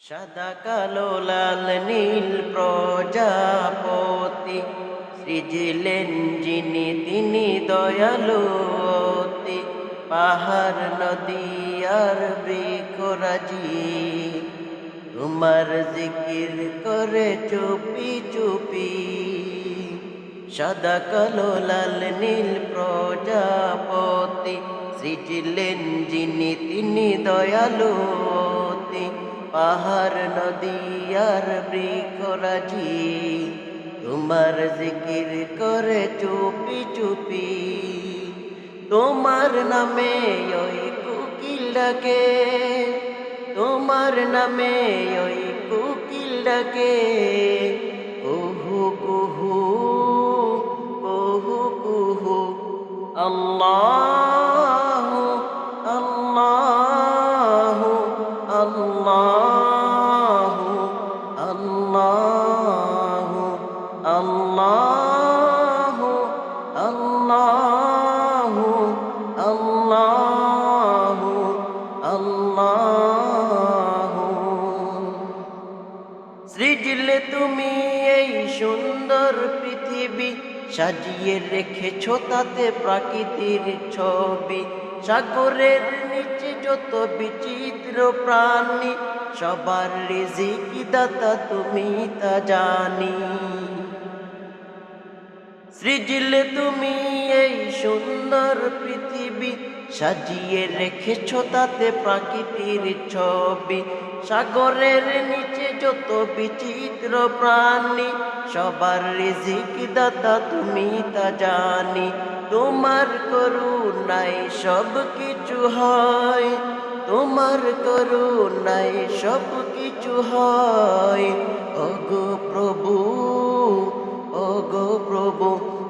সাদা কালো, লাল, নীল প্রজাপতি। সৃজিলেন যিনি, তিনি দয়ালু পাহাড়, নদী আর বৃক্ষরাজি তোমার জিকির করে চুপি চুপি। সাদা কালো, লাল, নীল প্রজাপতি। সৃজিলেন যিনি, তিনি দয়ালু অতি। পাহাড়, নদী আর বৃক্ষরাজি। তোমার জিকির করে চুপি চুপি। তোমার নামে ওই কুকিল ডাকে। তোমার নামে ওই কুকিল ডাকে। কুহু কুহু আল্লাহ আল্লাহ আল্লাহ আল্লাহ। সৃজলে তুমি এই সুন্দর পৃথিবী সাজিয়ে রেখেছো তাতে প্রাকৃতির ছবি। সাগরের নিচে যত বিচিত্র প্রাণী, সবার রিজিক দাতা তুমি তা জানি। সৃজিলে, তুমি এই সুন্দর পৃথিবী সাজিয়ে রেখেছ, তাতে প্রাকৃতির ছবি। সাগরের নিচে যত বিচিত্র প্রাণী, সবার রিজিক দাতা তুমি তা জানি। তোমার করুণায় সব কিছু হয়, তোমার করুণায় সব কিছু হয়।